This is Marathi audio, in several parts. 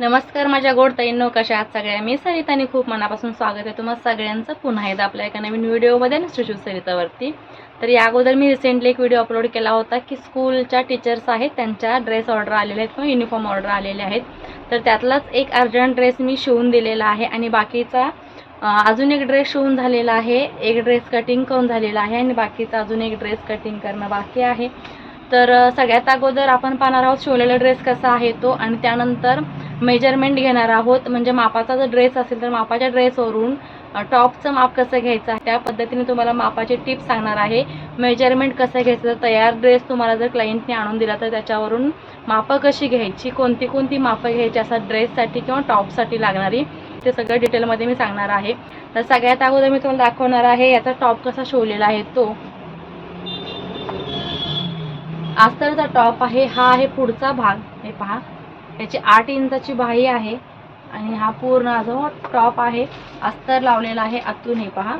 नमस्कार माझ्या गोड ताईंनो कशा आहात सगळ्या? मी सरिताने खूप मनापासून स्वागत आहे तुम्हाला सगळ्यांचं. पुन्हा एकदा आपल्या एका नवीन व्हिडिओमध्ये ना सुशू सरितावरती. तर या अगोदर मी रिसेंटली एक व्हिडिओ अपलोड केला होता की स्कूलच्या टीचर्स आहेत त्यांच्या ड्रेस ऑर्डर आलेले आहेत किंवा युनिफॉर्म ऑर्डर आलेले आहेत. तर त्यातलाच एक अर्जंट ड्रेस मी शिवून दिलेला आहे आणि बाकीचा अजून एक ड्रेस शिवून झालेला आहे एक ड्रेस कटिंग करून झालेला आहे आणि बाकीचा अजून एक ड्रेस कटिंग करणं बाकी आहे. तर सगळ्यात अगोदर आपण पाहणार आहोत शिवलेला ड्रेस कसा आहे तो आणि त्यानंतर मेजरमेंट घेणार आहोत. म्हणजे मापाचा जर ड्रेस असेल तर मापाच्या ड्रेसवरून टॉपचं माप कसं घ्यायचं आहे त्या पद्धतीने तुम्हाला मापाचे टिप्स सांगणार आहे. मेजरमेंट कसं घ्यायचं तर तयार ड्रेस तुम्हाला जर क्लायंटने आणून दिला तर त्याच्यावरून मापं कशी घ्यायची कोणती कोणती मापं घ्यायची असं ड्रेससाठी किंवा टॉपसाठी लागणारी ते सगळं डिटेलमध्ये मी सांगणार आहे. तर सगळ्यात अगोदर मी तुम्हाला दाखवणार आहे याचा टॉप कसा शिवलेला आहे तो. आस्तरचा टॉप आहे हा आहे पुढचा भाग. हे पहा. याची आठ इंचाची बाही आहे आणि हा पूर्ण जो टॉप आहे अस्तर लावलेला आहे आतून हे पहा.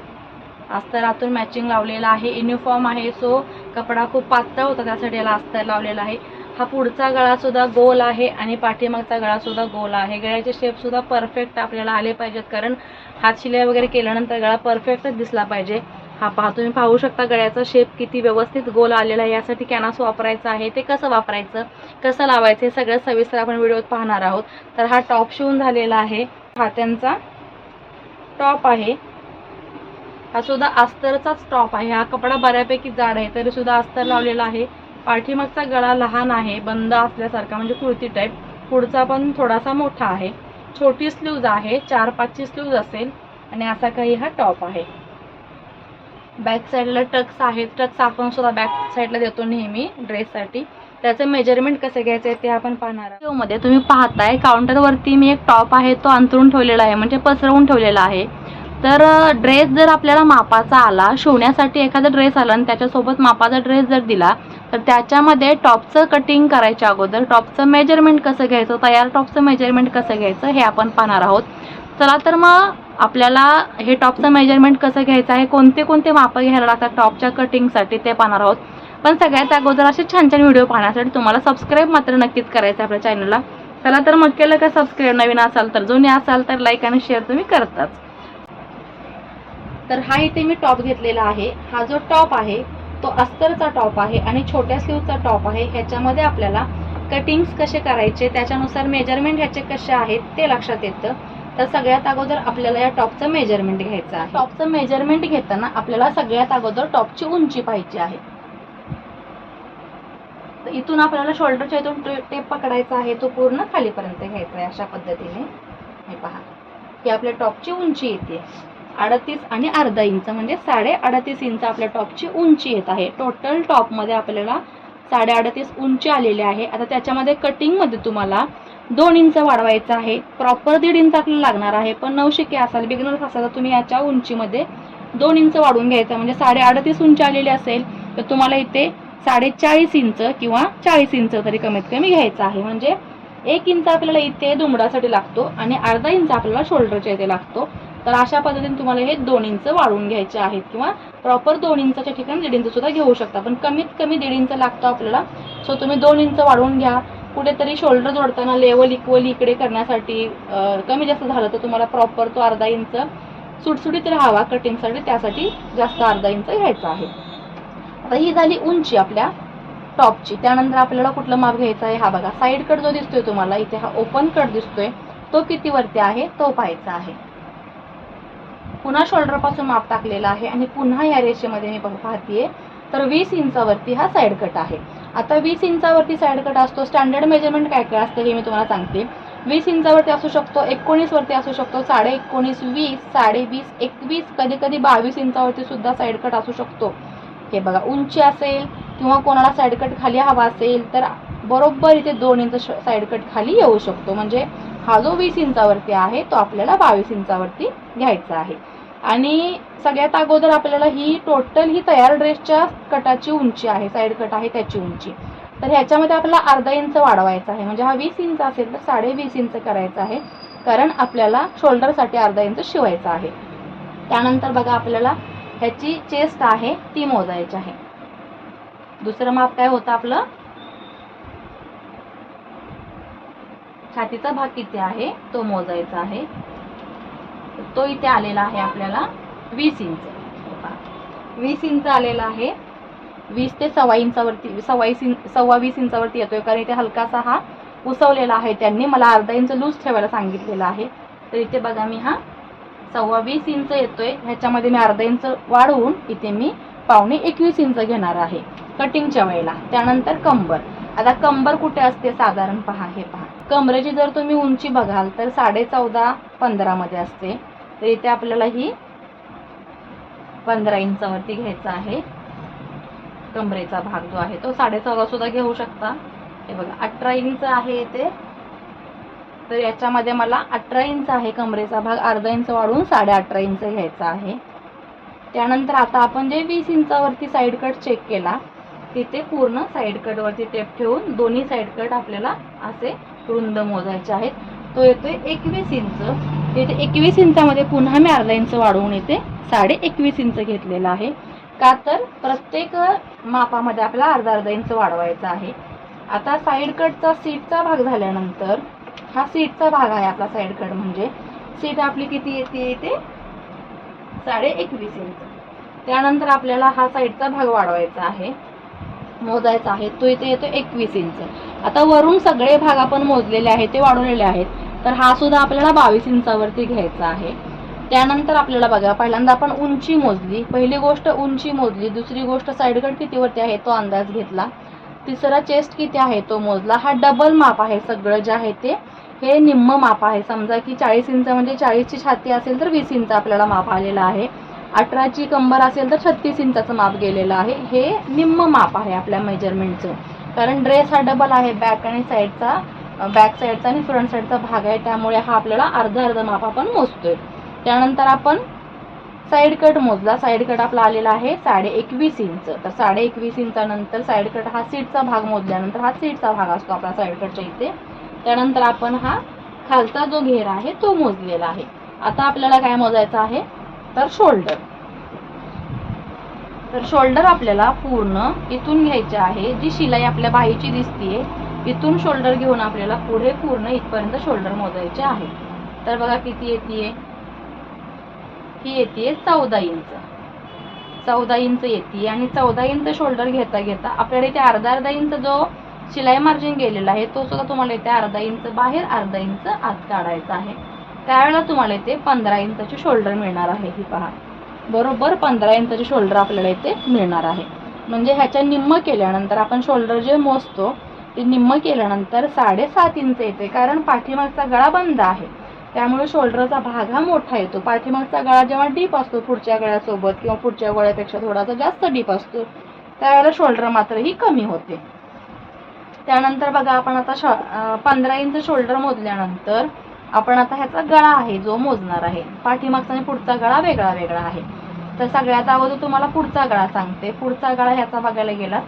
अस्तर आतून मॅचिंग लावलेला आहे. युनिफॉर्म आहे. सो कपडा खूप पातळ होता त्यासाठी याला अस्तर लावलेला आहे. हा पुढचा गळासुद्धा गोल आहे आणि पाठीमागचा गळासुद्धा गोल आहे. गळ्याचे शेपसुद्धा परफेक्ट आपल्याला आले पाहिजेत कारण हात शिलाई वगैरे केल्यानंतर गळा परफेक्टच दिसला पाहिजे. हा पहा तुम्ही पाहू शकता गळ्याचा शेप किती व्यवस्थित गोल आलेला आहे. यासाठी कॅनास वापरायचा आहे. ते कसं वापरायचं? कसं लावायचं? हे सगळं सविस्तर आपण व्हिडिओत पाहणार आहोत. तर हा टॉप शिवून झालेला आहे. हा त्यांचा टॉप आहे. हा सुद्धा अस्तरचाच टॉप आहे. हा कपडा बऱ्यापैकी जाड आहे. तरी सुद्धा अस्तर लावलेला आहे. पाठीमागचा गळा लहान आहे. बंद असल्यासारखा म्हणजे कुर्ती टाईप पुढचा पण थोडासा मोठा आहे. छोटी स्लीव्ज आहे. चार पाचची स्लीव्ज असेल. आणि असा काही हा टॉप आहे. बॅक साईडला टक्स आहेत. टक्स आपण सुद्धा बॅक साईडला देतो नेहमी ड्रेससाठी त्याचं मेजरमेंट कसं घ्यायचं आहे ते आपण पाहणार आहोत. मध्ये तुम्ही पाहताय काउंटरवरती मी एक टॉप आहे तो अंतरून ठेवलेला आहे म्हणजे पसरवून ठेवलेला आहे. तर ड्रेस जर आपल्याला मापाचा आला शिवण्यासाठी एखादा ड्रेस आला आणि त्याच्यासोबत मापाचा ड्रेस जर दिला तर त्याच्यामध्ये टॉपचं कटिंग करायच्या अगोदर टॉपचं मेजरमेंट कसं घ्यायचं तयार टॉपचं मेजरमेंट कसं घ्यायचं हे आपण पाहणार आहोत. चला तर मग आपल्याला हे टॉपचं मेजरमेंट कसं घ्यायचं आहे? कोणते कोणते मापं घ्यायला लागतात टॉपच्या कटिंगसाठी ते पाहणार आहोत. पण सगळ्यात अगोदर असे छान छान व्हिडिओ पाहण्यासाठी तुम्हाला सबस्क्राईब मात्र नक्कीच करायचं आहे आपल्या चॅनलला चला तर मग केलं का सबस्क्राईब नवीन असाल तर जुने असाल तर लाईक आणि शेअर तुम्ही करताच. तर हा इथे मी टॉप घेतलेला आहे. हा जो टॉप आहे तो अस्तरचा टॉप आहे आणि छोट्या स्लीवचा टॉप आहे. ह्याच्यामध्ये आपल्याला कटिंग्स कसे करायचे त्याच्यानुसार मेजरमेंट ह्याचे कसे आहेत ते लक्षात येतं. तर सगळ्यात अगोदर आपल्याला या टॉपचं मेजरमेंट घ्यायचं आहे. टॉपचं मेजरमेंट घेताना आपल्याला सगळ्यात अगोदर टॉपची उंची पाहिजे आहे. तर इथून आपल्याला शोल्डरच्या इथून टेप पकडायचा आहे तो पूर्ण खालीपर्यंत घ्यायचा आहे अशा पद्धतीने. हे पहा. ही आपल्या टॉपची उंची येते. अडतीस आणि अर्धा इंच म्हणजे साडे अडतीस इंच आपल्या टॉपची उंची येत आहे. टोटल टॉपमध्ये आपल्याला साडे अडतीस उंची आलेली आहे. आता त्याच्यामध्ये कटिंगमध्ये तुम्हाला दोन इंच वाढवायचं आहे. प्रॉपर दीड इंच आपल्याला लागणार आहे. पण नवशिके असाल बिगनर्स असाल तर तुम्ही याच्या उंचीमध्ये दोन इंच वाढवून घ्यायचं. म्हणजे साडे अडतीस उंची आलेली असेल तर तुम्हाला इथे साडेचाळीस इंच किंवा चाळीस इंच तरी कमीत कमी घ्यायचं आहे. म्हणजे एक इंच आपल्याला इथे दुमडासाठी लागतो आणि अर्धा इंच आपल्याला शोल्डरच्या इथे लागतो. तर अशा पद्धतीने तुम्हाला हे दोन इंच वाढवून घ्यायचे आहेत किंवा प्रॉपर दोन इंचाच्या ठिकाणी दीड इंच सुद्धा घेऊ शकता. पण कमीत कमी दीड इंच लागतो आपल्याला. सो तुम्ही दोन इंच वाढवून घ्या. कुठेतरी शोल्डर जोडताना लेवल इक्वल इकडे करण्यासाठी कमी जास्त झालं तर तुम्हाला प्रॉपर तो अर्धा इंच सुटसुटीत राहावा. कटिंगसाठी त्यासाठी जास्त अर्धा इंच घ्यायचा आहे. आता ही झाली उंची आपल्या टॉपची त्यानंतर आपल्याला कुठलं माप घ्यायचं आहे? हा बघा. साईड कट जो दिसतोय तुम्हाला इथे हा ओपन कट दिसतोय. तो किती वरती आहे? तो पाहायचा आहे. पुन्हा शोल्डरपासून माप टाकलेला आहे आणि पुन्हा या रेषेमध्ये मी बघ- पाहतीये तर वीस इंचावरती हा साईड कट आहे. आता वीस इंचावरती साईड कट असतो स्टँडर्ड मेजरमेंट काय काय असतं हे मी तुम्हाला सांगते. वीस इंचावरती असू शकतो एकोणीसवरती असू शकतो साडे एकोणीस वीस साडे वीस एकवीस कधी कधी बावीस इंचावरती सुद्धा साईड कट असू शकतो. हे बघा उंची असेल किंवा कोणाला साईड कट खाली हवा असेल तर बरोबर इथे दोन इंच साईड कट खाली येऊ शकतो. म्हणजे हा जो वीस इंचावरती आहे तो आपल्याला बावीस इंचावरती घ्यायचा आहे. आणि सगळ्यात अगोदर आपल्याला ही टोटल ही तयार ड्रेसच्या कटाची उंची आहे साईड कट आहे त्याची उंची. तर ह्याच्यामध्ये आपल्याला अर्धा इंच वाढवायचा आहे. म्हणजे हा वीस इंच असेल तर साडे वीस इंच करायचा आहे. कारण आपल्याला शोल्डरसाठी अर्धा इंच शिवायचा आहे. त्यानंतर बघा आपल्याला ह्याची चेस्ट आहे ती मोजायची आहे. दुसरं माप काय होतं आपलं? छातीचा भाग किती आहे तो मोजायचा आहे. तो इथे आलेला आहे आपल्याला वीस इंच. वीस इंच आलेला आहे. वीस ते सव्वा इंचावरती सव्वा इंच सव्वा वीस इंचावरती येतोय. कारण इथे हलकासा हा उसवलेला आहे त्यांनी. मला अर्धा इंच लूज ठेवायला सांगितलेलं आहे. तर इथे बघा मी हा सव्वा वीस इंच येतोय. ह्याच्यामध्ये मी अर्धा इंच वाढवून इथे मी पावणे एकवीस इंच घेणार आहे. कटिंगच्या वेळेला. त्यानंतर कंबर. आता कंबर कुठे असते साधारण पहा हे पहा. कमरेची जर तुम्ही उंची बघाल तर साडे चौदा पंधरामध्ये असते. तर इथे आपल्याला ही पंधरा इंचावरती घ्यायचा आहे. कमरेचा भाग जो आहे तो साडे चौदा सुद्धा घेऊ शकता. हे बघा अठरा इंच आहे इथे. तर याच्यामध्ये मला अठरा इंच आहे कमरेचा भाग. अर्धा इंच वाढून साडे अठरा इंच घ्यायचा आहे. त्यानंतर आता आपण जे वीस इंचावरती साईड कट चेक केला तिथे पूर्ण साईड कटवरती टेप ठेवून दोन्ही साईड कट आपल्याला असे रुंद मोजायचे आहेत. तो येतोय एकवीस इंच. तिथे एकवीस इंचामध्ये पुन्हा मी अर्धा इंच वाढवून येते साडे एकवीस इंच घेतलेला आहे. का तर प्रत्येक मापामध्ये आपल्याला अर्धा अर्धा इंच वाढवायचा आहे. आता साईड कटचा सीटचा भाग झाल्यानंतर हा सीटचा भाग आहे आपला साईड कट म्हणजे. सीट आपली किती येते ते साडे एकवीस इंच. त्यानंतर आपल्याला हा साईडचा भाग वाढवायचा आहे. मोजायचा आहे. तो इथे येतो एकवीस इंच. आता वरून सगळे भाग आपण मोजलेले आहेत ते वाढवलेले आहेत. तर हा सुद्धा आपल्याला बावीस इंचावरती घ्यायचा आहे. त्यानंतर आपल्याला बघा पहिल्यांदा आपण उंची मोजली. पहिली गोष्ट उंची मोजली दुसरी गोष्ट साईडकड कितीवरती आहे तो अंदाज घेतला. तिसरा चेस्ट किती आहे तो मोजला. हा डबल माप आहे सगळं जे आहे ते. हे निम्म माप आहे. समजा की चाळीस इंच म्हणजे चाळीसची छाती असेल तर वीस इंच आपल्याला माप आलेला आहे. अठराची कंबर असेल तर छत्तीस इंचाचं माप गेलेलं आहे. हे निम्म माप आहे आपल्या मेजरमेंटचं कारण ड्रेस हा डबल आहे बॅक आणि साईडचा बॅक साईडचा आणि फ्रंट साईडचा भाग आहे. त्यामुळे हा आपल्याला अर्धा अर्धा माप आपण मोजतोय. त्यानंतर आपण साईड कट मोजला. साईड कट आपला आलेला आहे साडे एकवीस इंच. तर साडे एकवीस इंचानंतर साईड कट हा सीटचा भाग मोजल्यानंतर हा सीटचा भाग असतो आपला साईड कटच्या इथे. त्यानंतर आपण हा खालचा जो घेर आहे तो मोजलेला आहे. आता आपल्याला काय मोजायचं आहे? तर शोल्डर तर शोल्डर आपल्याला पूर्ण इथून घ्यायचे आहे. जी शिलाई आपल्या बाहीची दिसतीये इथून शोल्डर घेऊन आपल्याला पुढे पूर्ण इथपर्यंत शोल्डर मोजायचे आहे. तर बघा किती येते ही येते चौदा इंच. चौदा इंच येते आणि चौदा इंच शोल्डर घेता घेता आपल्याला इथे अर्धा अर्धा इंच जो शिलाई मार्जिन गेलेला आहे तो सुद्धा तुम्हाला इथे अर्धा इंच बाहेर अर्धा इंच आत काढायचा आहे. त्यावेळेला तुम्हाला इथे पंधरा इंचाची शोल्डर मिळणार आहे ही पहा. बरोबर पंधरा इंचाची शोल्डर आपल्याला इथे मिळणार आहे. म्हणजे ह्याच्या निम्म केल्यानंतर आपण शोल्डर जे मोजतो ते निम्म केल्यानंतर साडेसात इंच येते कारण पाठीमागचा गळा बंद आहे. त्यामुळे शोल्डरचा भाग हा मोठा येतो. पाठीमागचा गळा जेव्हा डीप असतो पुढच्या गळ्यासोबत किंवा पुढच्या गळ्यापेक्षा थोडासा जास्त डीप असतो त्यावेळेला शोल्डर मात्र ही कमी होते. त्यानंतर बघा आपण आता शॉ पंधरा इंच शोल्डर मोजल्यानंतर आपण आता ह्याचा गळा आहे जो मोजणार आहे. पाठीमागचा आणि पुढचा गळा वेगळा वेगळा आहे. तर सगळ्यात अगोदर तुम्हाला पुढचा गळा सांगते. पुढचा गळा ह्याचा बघायला गेला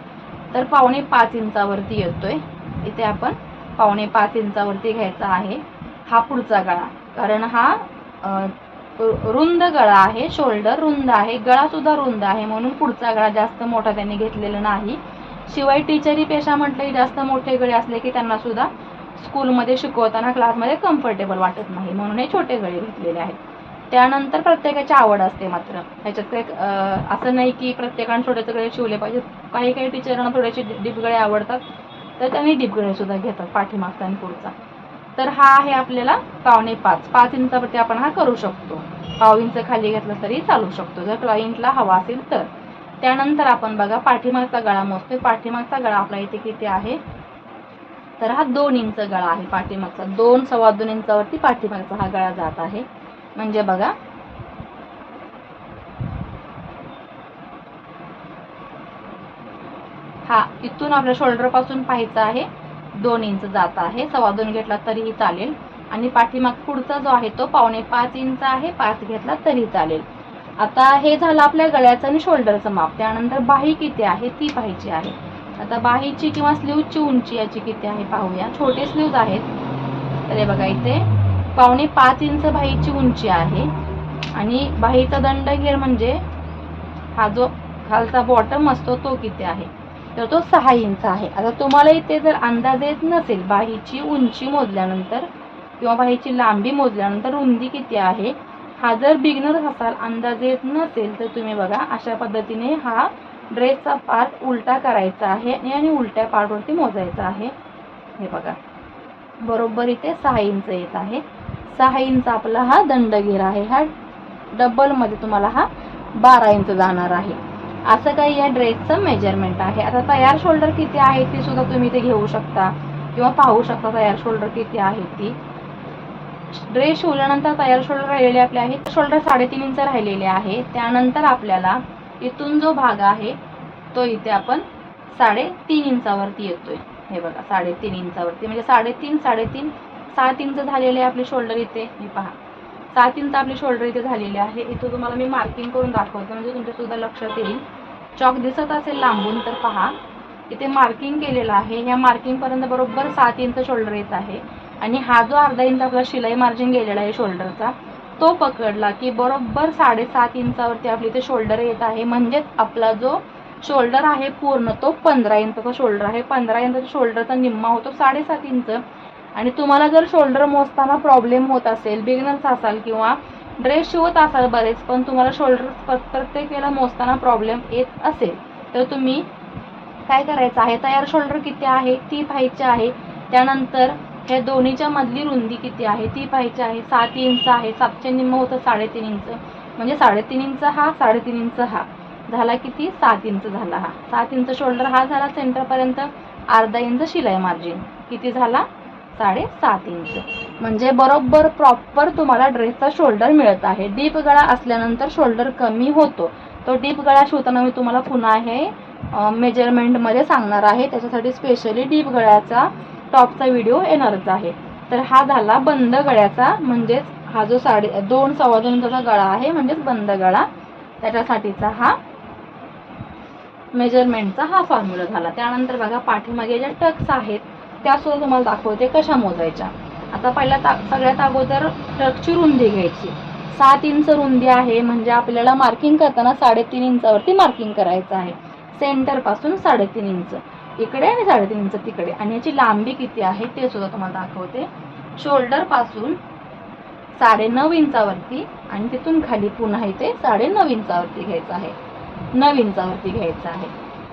तर पावणे पाच इंचावरती येतोय. इथे आपण पावणे पाच इंचावरती घ्यायचा आहे हा पुढचा गळा. कारण हा रुंद गळा आहे शोल्डर रुंद आहे गळा सुद्धा रुंद आहे म्हणून पुढचा गळा जास्त मोठा त्यांनी घेतलेला नाही. शिवाय टीचरी पेशा म्हटलं की जास्त मोठे गळे असले की त्यांना सुद्धा स्कूलमध्ये शिकवताना क्लासमध्ये कम्फर्टेबल वाटत नाही म्हणून हे छोटे गळे घेतलेले आहेत. त्यानंतर प्रत्येकाची आवड असते मात्र. ह्याच्यात काही असं नाही की प्रत्येकाने छोटेचे गळे शिवले पाहिजेत. काही काही टीचरांना थोडेसे डिपगळे आवडतात तर त्यांनी डिपगळेसुद्धा सुद्धा घेतात पाठीमागचा आणि पुढचा. तर हा आहे आपल्याला पावणे पाच. पाच इंचावरती आपण हा करू शकतो. पाव इंच खाली घेतलं तरी चालू शकतो. जर क्लायंटला हवा असेल तर. त्यानंतर आपण बघा पाठीमागचा गळा मोजतोय. पाठीमागचा गळा आपला इथे किती आहे? तर हा दोन इंच गळा आहे पाठीमागचा. दोन सव्वा दोन इंचावरती पाठीमागचा हा गळा जात आहे. म्हणजे बघा. हा इथून आपल्या शोल्डरपासून पाहायचा आहे. दोन इंच जात आहे. सव्वा दोन घेतला तरीही चालेल. आणि पाठीमाग पुढचा जो आहे तो पावणे पाच इंच आहे. पाच घेतला तरी चालेल. आता हे झालं आपल्या गळ्याचं आणि शोल्डरचं माप. त्यानंतर बाही किती आहे ती पाहायची आहे. आता बाहीची किंवा स्लीवची उंची याची किती आहे पाहूया. छोटे स्लीव्ज आहेत. तर हे बघा इथे. पावणे पाच इंच बाहीची उंची आहे. आणि बाहीचा दंड घेर म्हणजे हा जो खालचा बॉटम असतो तो किती आहे? तर तो सहा इंच आहे. आता तुम्हाला इथे जर अंदाज येत नसेल बाहीची उंची मोजल्यानंतर किंवा बाहीची लांबी मोजल्यानंतर रुंदी किती आहे हा जर बिगनर असाल अंदाज येत नसेल तर तुम्ही बघा अशा पद्धतीने हा ड्रेसचा पार्ट उलटा करायचा आहे आणि- उलट्या पार्टवरती मोजायचा आहे. हे बघा. बरोबर इथे सहा इंच येत आहे. सहा इंच आपला हा दंडगीर आहे. हा डबलमध्ये तुम्हाला हा बारा इंच जाणार आहे. असं काही या ड्रेसचं मेजरमेंट आहे. आता तयार शोल्डर किती आहे ती सुद्धा तुम्ही ते घेऊ शकता किंवा पाहू शकता तयार शोल्डर किती आहे ती. ड्रेस शिवल्यानंतर तयार शोल्डर राहिलेले आपले आहेत शोल्डर साडेतीन इंच राहिलेले आहे. त्यानंतर आपल्याला इथून जो भाग आहे तो इथे आपण साडेतीन इंचावरती येतोय. हे बघा साडेतीन इंचावरती. म्हणजे साडेतीन साडेतीन सात इंच झालेले आपले शोल्डर इथे. हे पहा. सात इंच आपले शोल्डर इथे झालेले आहे. इथं तुम्हाला मी मार्किंग करून दाखवते. म्हणजे तुमच्या सुद्धा लक्षात येईल. चॉक दिसत असेल लांबून तर पहा. इथे मार्किंग केलेलं आहे. ह्या मार्किंगपर्यंत बरोबर सात इंच शोल्डर येत आहे. आणि हा जो अर्धा इंच आपला शिलाई मार्जिन गेलेला आहे शोल्डरचा तो पकडला की बरोबर साडेसात इंचावरती आपली इथे शोल्डर येत आहे. म्हणजेच आपला जो शोल्डर आहे पूर्ण तो पंधरा इंचाचा शोल्डर आहे. पंधरा इंचाचा शोल्डरचा निम्मा होतो साडेसात इंच. आणि तुम्हाला जर शोल्डर मोजताना प्रॉब्लेम होत असेल बिगनर्स असाल किंवा ड्रेस शिवत असाल बरेच पण तुम्हाला शोल्डर प्रत्येक वेळेला मोजताना प्रॉब्लेम येत असेल तर तुम्ही काय करायचं आहे? तयार शोल्डर किती आहे? ती पाहायची आहे. त्यानंतर या दोन्हीच्या मधली रुंदी किती आहे? ती पाहायची आहे. सात इंच आहे. सातशे निम्म होतं साडेतीन इंच. म्हणजे साडेतीन इंच हा साडेतीन इंच हा. झाला किती? सात इंच झाला हा. सात इंच शोल्डर हा झाला सेंटरपर्यंत अर्धा इंच शिलाई मार्जिन किती झाला? साडेसात इंच. म्हणजे बरोबर प्रॉपर तुम्हाला ड्रेसचा शोल्डर मिळत आहे. डीप गळा असल्यानंतर शोल्डर कमी होतो. तो डीप गळा शिवताना मी तुम्हाला पुन्हा हे मेजरमेंटमध्ये सांगणार आहे. त्याच्यासाठी स्पेशली डीप गळ्याचा टॉपचा व्हिडिओ येणारच आहे. तर हा झाला बंद गळ्याचा म्हणजेच हा जो साडे दोन सव्वा दोन इंचाचा गळा आहे म्हणजेच बंद गळा. त्याच्यासाठीचा हा मेजरमेंटचा हा फॉर्म्युला झाला. त्यानंतर बघा पाठीमागे ज्या टक्स आहेत त्यासुद्धा तुम्हाला दाखवते कशा मोजायच्या. आता पहिल्या ता सगळ्यात अगोदर टकची रुंदी घ्यायची. सात इंच रुंदी आहे म्हणजे आपल्याला मार्किंग करताना साडेतीन इंचावरती मार्किंग करायचं आहे. सेंटरपासून साडेतीन इंच. इकडे आणि साडेतीन इंच तिकडे. आणि याची लांबी किती आहे ते सुद्धा तुम्हाला दाखवते. शोल्डरपासून साडे नऊ इंचावरती आणि तिथून खाली पुन्हा इथे साडे नऊ इंचावरती घ्यायचं आहे. नऊ इंचावरती घ्यायचं आहे.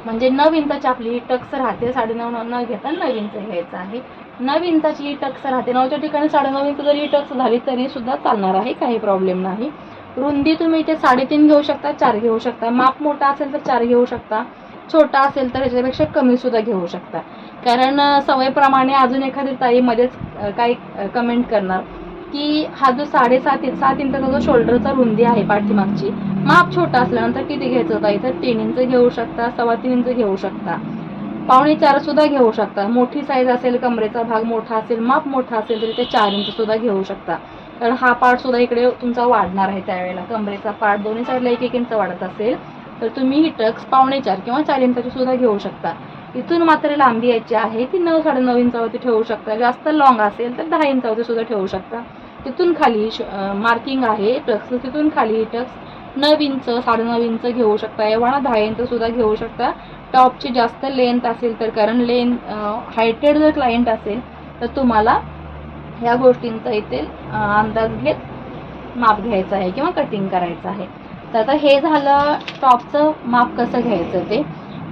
म्हणजे नऊ इंचाची आपली ही टक्स राहते साडे नऊ न घेता नऊ इंच घ्यायचं आहे. नऊ इंचाची ही टक्स राहते नऊच्या ठिकाणी साडे नऊ इंच जरी ही टक्स झाली तरी सुद्धा चालणार आहे काही प्रॉब्लेम नाही. रुंदी तुम्ही इथे साडेतीन घेऊ शकता चार घेऊ शकता. माप मोठा असेल तर चार घेऊ शकता. छोटा असेल तर ह्याच्यापेक्षा कमीसुद्धा घेऊ शकता. कारण सवयीप्रमाणे अजून एखादी ताई मध्येच काही कमेंट करणार की हा जो साडेसात सात इंचाचा जो शोल्डरचा रुंदी आहे पाठीमागची माप छोटा असल्यानंतर किती घ्यायचं होता इथं तीन इंच घेऊ शकता सव्वा तीन इंच घेऊ शकता. पावणे चार सुद्धा घेऊ शकता. मोठी साईज असेल कमरेचा भाग मोठा असेल माप मोठा असेल तरी ते चार इंच सुद्धा घेऊ शकता. कारण हा पार्ट सुद्धा इकडे तुमचा वाढणार आहे त्यावेळेला. कमरेचा पार्ट दोन्ही साईडला एक एक इंच वाढत असेल. तर तुम्ही ही टक्स पावणे चार किंवा चार इंचाची सुद्धा घेऊ शकता. इथून मात्र लांबी यायची आहे ती नऊ साडे नऊ इंचावरती ठेवू शकता. जास्त लॉंग असेल तर दहा इंचावरती सुद्धा ठेवू शकता. तिथून खाली मार्किंग आहे ट्रक्स तिथून खाली ट्रक्स नऊ इंच साडेनऊ इंच घेऊ शकता. एव्हाना दहा इंच सुद्धा घेऊ शकता. टॉपची जास्त लेंथ असेल तर कारण लेंथ हायटेड जर क्लायंट असेल तर तुम्हाला ह्या गोष्टींचा इथे अंदाज घेत माप घ्यायचा आहे किंवा कटिंग करायचं आहे. तर आता हे झालं टॉपचं माप कसं घ्यायचं ते?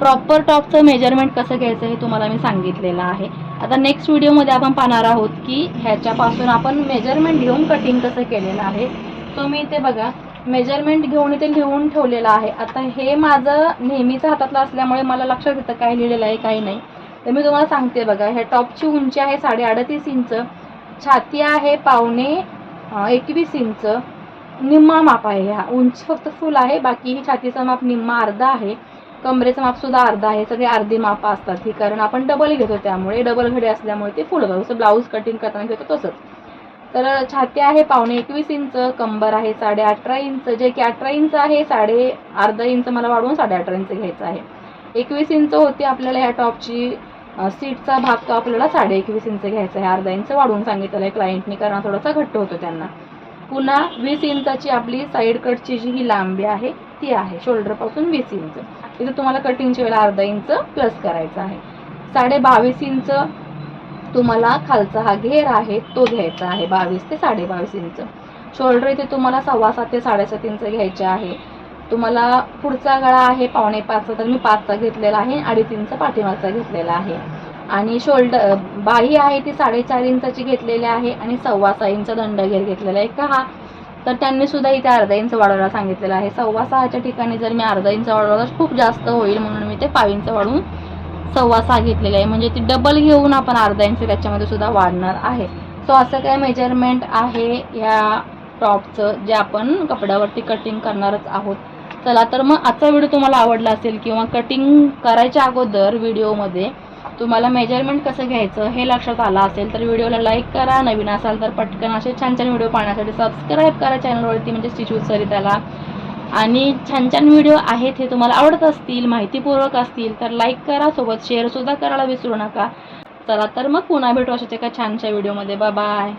प्रॉपर टॉपचं मेजरमेंट कसं घ्यायचं हे तुम्हाला मी सांगितलेलं आहे. आता नेक्स्ट व्हिडिओमध्ये आपण पाहणार आहोत की ह्याच्यापासून आपण मेजरमेंट घेऊन कटिंग कसं केलेलं आहे. तुम्ही इथे बघा मेजरमेंट घेऊन इथे लिहून ठेवलेलं आहे. आता हे माझं नेहमीचं हातातलं असल्यामुळे मला लक्षात येतं काय लिहिलेलं आहे काही नाही. तर मी तुम्हाला सांगते बघा ह्या टॉपची उंची आहे साडे अडतीस इंच छाती आहे पावणे एकवीस इंच. निम्मा माप आहे. हा उंची फक्त फुल आहे बाकी ही छातीचं माप निम्मा अर्धा आहे. कमरेचं माप सुद्धा अर्धा आहे. सगळे अर्धी माप असतात ही कारण आपण डबल घेतो त्यामुळे. डबल घडे असल्यामुळे ते फुल होतं जसं ब्लाऊज कटिंग करताना घेतो तसंच. तर छाती आहे पावणे एकवीस इंच कंबर आहे साडे अठरा इंच जे की अठरा इंच आहे साडे अर्धा इंच मला वाढवून साडे अठरा इंच घ्यायचं आहे. एकवीस इंच होती आपल्याला ह्या टॉपची सीटचा भाग तो आपल्याला साडे एकवीस इंच घ्यायचा आहे. अर्धा इंच वाढवून सांगितलेलं आहे क्लायंटनी कारण थोडासा घट्ट होतो त्यांना. पुन्हा वीस इंचाची आपली साईड कटची जी ही लांबी आहे ती आहे शोल्डरपासून वीस इंच. इथे तुम्हाला कटिंगच्या वेळेला अर्धा इंच प्लस करायचं आहे. साडे बावीस इंच तुम्हाला खालचा हा घेर आहे तो घ्यायचा आहे बावीस ते साडे बावीस इंच. शोल्डर इथे तुम्हाला सव्वा सात ते साडेसात इंच घ्यायचे आहे. तुम्हाला पुढचा गळा आहे पावणे पाचचा तर मी पाचचा घेतलेला आहे अडीच इंच पाठीमागचा घेतलेला आहे. आणि शोल्डर बाही आहे ती साडेचार इंचाची घेतलेली आहे आणि सव्वा सहा इंच दंडघेर घेतलेला आहे. का हा. तर त्यांनी सुद्धा इथे अर्धा इंच वाढवायला सांगितलेलं आहे. सव्वा सहाच्या ठिकाणी जर मी अर्धा इंच वाढवला तर खूप जास्त होईल म्हणून मी ते पाव इंच वाढवून सव्वा सहा घेतलेले आहे. म्हणजे ती डबल घेऊन आपण अर्धा इंच त्याच्यामध्ये सुद्धा वाढणार आहे. सो असं काय मेजरमेंट आहे या टॉपचं जे आपण कपड्यावरती कटिंग करणारच आहोत. चला तर मग आजचा व्हिडिओ तुम्हाला आवडला असेल किंवा कटिंग करायच्या अगोदर व्हिडिओमध्ये तुम्हाला मेजरमेंट कसं घ्यायचं हे लक्षात आलं असेल तर व्हिडिओला लाईक करा. नवीन असाल तर पटकन असे छान छान व्हिडिओ पाहण्यासाठी सबस्क्राईब करा चॅनलवरती म्हणजे स्टिच सरिताला आणि छान छान व्हिडिओ आहेत हे तुम्हाला आवडत असतील माहितीपूर्वक असतील तर लाईक करा. सोबत शेअरसुद्धा करायला विसरू नका. चला तर मग पुन्हा भेटू अशाच एका छानशा व्हिडिओमध्ये बाय